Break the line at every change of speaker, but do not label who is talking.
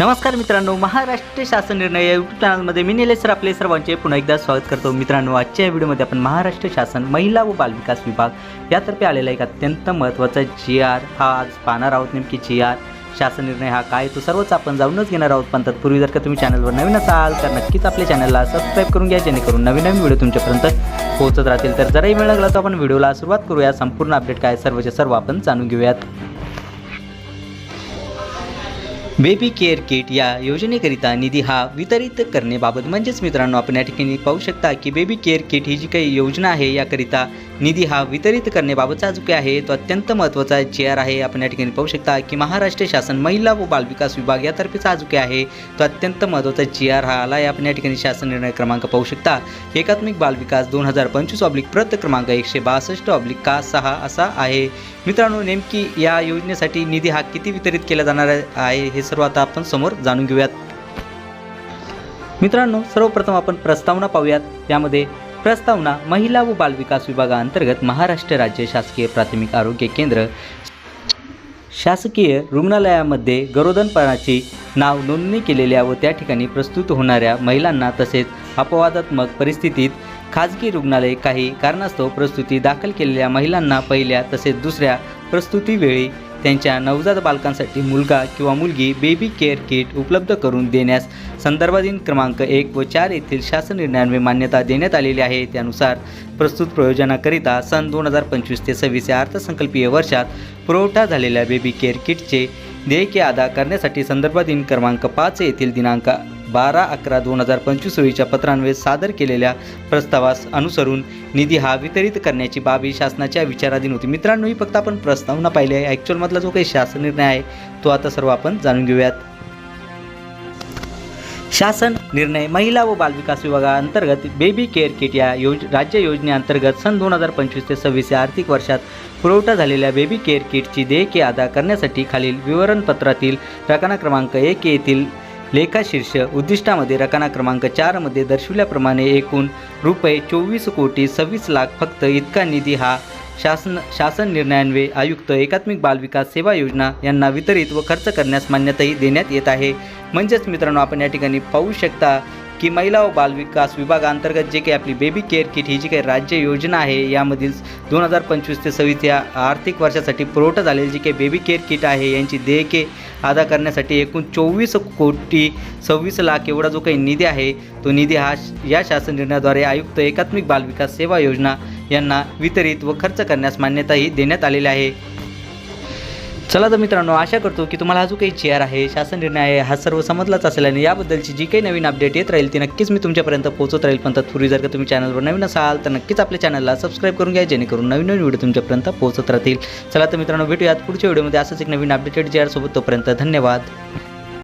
नमस्कार मित्रांनो महाराष्ट्र शासन निर्णय या यूट्यूब चॅनलमध्ये मी निलेश सर आपले सर्वांचे पुन्हा एकदा स्वागत करतो. मित्रांनो आजच्या या व्हिडिओमध्ये आपण महाराष्ट्र शासन महिला व बालविकास विभाग यातर्फे आलेला एक अत्यंत महत्त्वाचा जी आर हा आज पाहणार आहोत. नेमकी जी आर शासन निर्णय हा काय तो सर्वच आपण जाऊनच घेणार आहोत. पण तत्पूर्वी जर का तुम्ही चॅनलवर नवीन असाल तर नक्कीच आपल्या चॅनलला सबस्क्राईब करून घ्या जेणेकरून नवीन नवीन व्हिडिओ तुमच्यापर्यंत पोहोचत राहतील. तर जराही वेळ लागला तर आपण व्हिडिओला सुरुवात करूया. संपूर्ण अपडेट काय सर्वचे सर्व आपण जाणून घेऊयात. बेबी केअर किट या योजनेकरिता निधी हा वितरित करण्याबाबत म्हणजेच मित्रांनो आपण या ठिकाणी पाहू शकता की बेबी केअर किट ही जी काही योजना आहे याकरिता निधी हा वितरित करण्याबाबतचा जो काही आहे तो अत्यंत महत्त्वाचा चेअर आर आहे. आपण या ठिकाणी पाहू शकता की महाराष्ट्र शासन महिला व बालविकास विभाग यातर्फेचा जो काही आहे तो अत्यंत महत्त्वाचा चेअर आर हा आला आहे आपण या ठिकाणी शासन निर्णय क्रमांक पाहू शकता. एकात्मिक बालविकास दोन हजार पंचवीस ऑब्लिक प्रत क्रमांक एकशे बासष्ट ऑब्लिक का सहा असा आहे. मित्रांनो नेमकी या योजनेसाठी निधी हा किती वितरित केला जाणार आहे हे सर्व आता आपण समोर जाणून घेऊयात. मित्रांनो सर्वप्रथम आपण प्रस्तावना पाहूयात. यामध्ये प्रस्तावना महिला व बालविकास विभागाअंतर्गत महाराष्ट्र राज्य शासकीय प्राथमिक आरोग्य केंद्र शासकीय रुग्णालयामध्ये गरोदनपणाची नाव नोंदणी केलेल्या व त्या ठिकाणी प्रस्तुत होणाऱ्या महिलांना तसेच अपवादात्मक परिस्थितीत खाजगी रुग्णालय काही कारणास्तव प्रस्तुती दाखल केलेल्या महिलांना पहिल्या तसेच दुसऱ्या प्रस्तुतीवेळी त्यांच्या नवजात बालकांसाठी मुलगा किंवा मुलगी बेबी केअर किट उपलब्ध करून देण्यास संदर्भाधीन क्रमांक एक व चार येथील शासन निर्णयान्वये मान्यता देण्यात आलेली आहे. त्यानुसार प्रस्तुत प्रयोजनाकरिता सन दोन हजार पंचवीस ते सव्वीस या अर्थसंकल्पीय वर्षात पुरवठा झालेल्या बेबी केअर किटचे देयके अदा करण्यासाठी संदर्भाधीन क्रमांक पाच येथील दिनांक बारा अकरा दोन हजार पंचवीस रोजीच्या पत्रान्वये सादर केलेल्या प्रस्तावास अनुसरून निधी हा वितरित करण्याची बाबी शासनाच्या विचाराधीन होती. मित्रांनो ही फक्त आपण प्रस्तावना पाहिली आहे. ॲक्च्युअलमधला जो काही शासन निर्णय आहे तो आता सर्व आपण जाणून घेऊयात. शासन निर्णय महिला व बालविकास विभागाअंतर्गत बेबी केअर किट या योज राज्य योजनेअंतर्गत सन दोन हजार पंचवीस ते सव्वीस या आर्थिक वर्षात पुरवठा झालेल्या बेबी केअर किटची देयके अदा करण्यासाठी खालील विवरणपत्रातील रकाना क्रमांक एक येथील लेखाशीर्ष उद्दिष्टामध्ये रकाना क्रमांक चारमध्ये दर्शविल्याप्रमाणे एकूण रुपये चोवीस कोटी सव्वीस लाख फक्त इतका निधी हा शासन शासन निर्णयान्वे आयुक्त एकात्मिक बालविकास सेवा योजना यांना वितरित व खर्च करण्यास मान्यताही देण्यात येत आहे. म्हणजेच मित्रांनो आपण या ठिकाणी पाहू शकता की महिला व बालविकास विभागाअंतर्गत जे काही आपली बेबी केअर किट ही जी काही राज्य योजना आहे यामधील दोन हजार पंचवीस ते सव्वीस या आर्थिक वर्षासाठी पुरवठा झालेली जी काही बेबी केअर किट आहे यांची देयके अदा करण्यासाठी एकूण चोवीस कोटी सव्वीस लाख एवढा जो काही निधी आहे तो निधी हा श- या शासन निर्णयाद्वारे आयुक्त एकात्मिक बालविकास सेवा योजना यांना वितरित व खर्च करण्यास मान्यताही देण्यात आलेली आहे. चला तर मित्रांनो आशा करतो की तुम्हाला अजून जो काही चेअर आहे शासन निर्णय आहे हा सर्व समजलाच असेल आणि याबद्दलची जी काही नवीन अपडेट येत राहील ती नक्कीच मी तुमच्यापर्यंत पोहोचत राहील. पण तत्पूर्वी जर का तुम्ही चॅनलवर नवीन असाल तर नक्कीच आपल्या चॅनलला सबस्क्राईब करून घ्या जेणेकरून नवीन नवीन व्हिडिओ तुमच्यापर्यंत पोहोचत राहतील. चला तर मित्रांनो भेटूयात पुढच्या व्हिडिओमध्ये असंच एक नवीन अपडेटेड चेअरसोबत तोपर्यंत धन्यवाद.